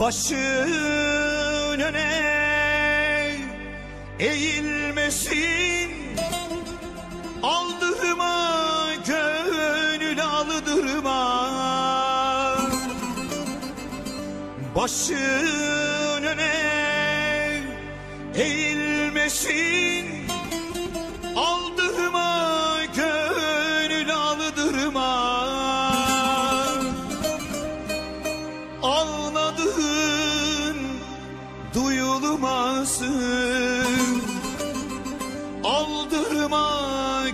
başın öne eğilmesin. Aldırma gönül aldırma. Başın öne eğilmesin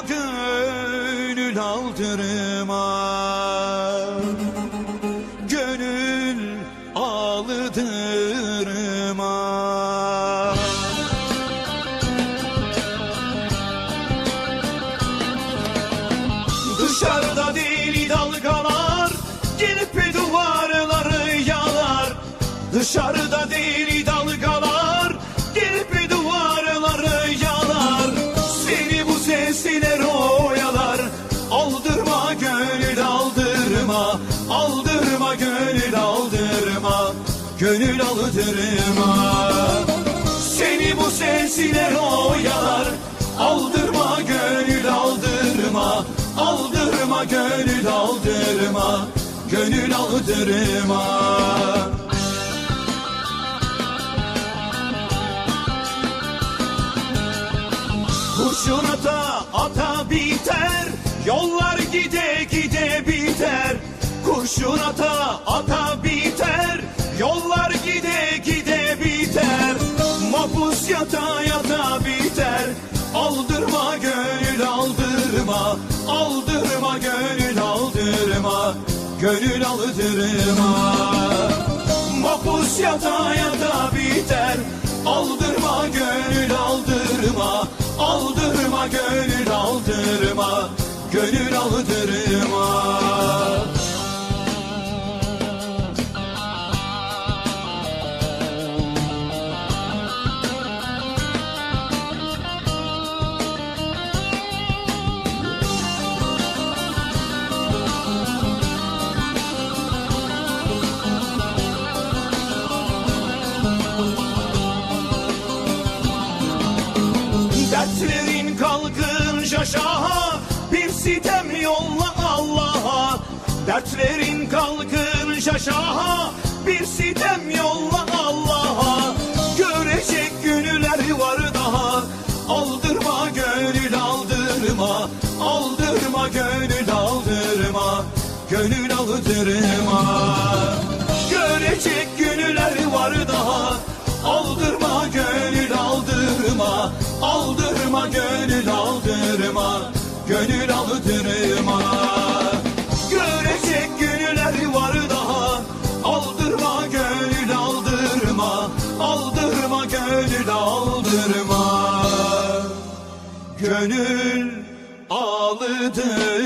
Aldırma gönül aldırma Gönül aldırma Dışarıda deli dalgalar Gelip duvarları yalar. Dışarıda aldırma Seni bu sesler oyalar Aldırma gönül aldırma. Aldırma gönül aldırma. Gönül aldırma. Kurşun ata biter. Yollar gide gide biter. Kurşun ata yata yata biter. Aldırma gönül aldırma. Aldırma gönül aldırma. Gönül aldırma. Mapus yata yata biter. Aldırma gönül aldırma. Aldırma gönül aldırma. Gönül aldırma Dertlerin kalkınca şaha Bir sitem yolla Allah'a. Dertlerin kalkınca şaha Bir sitem yolla gönül aldırma. Gönül aldırma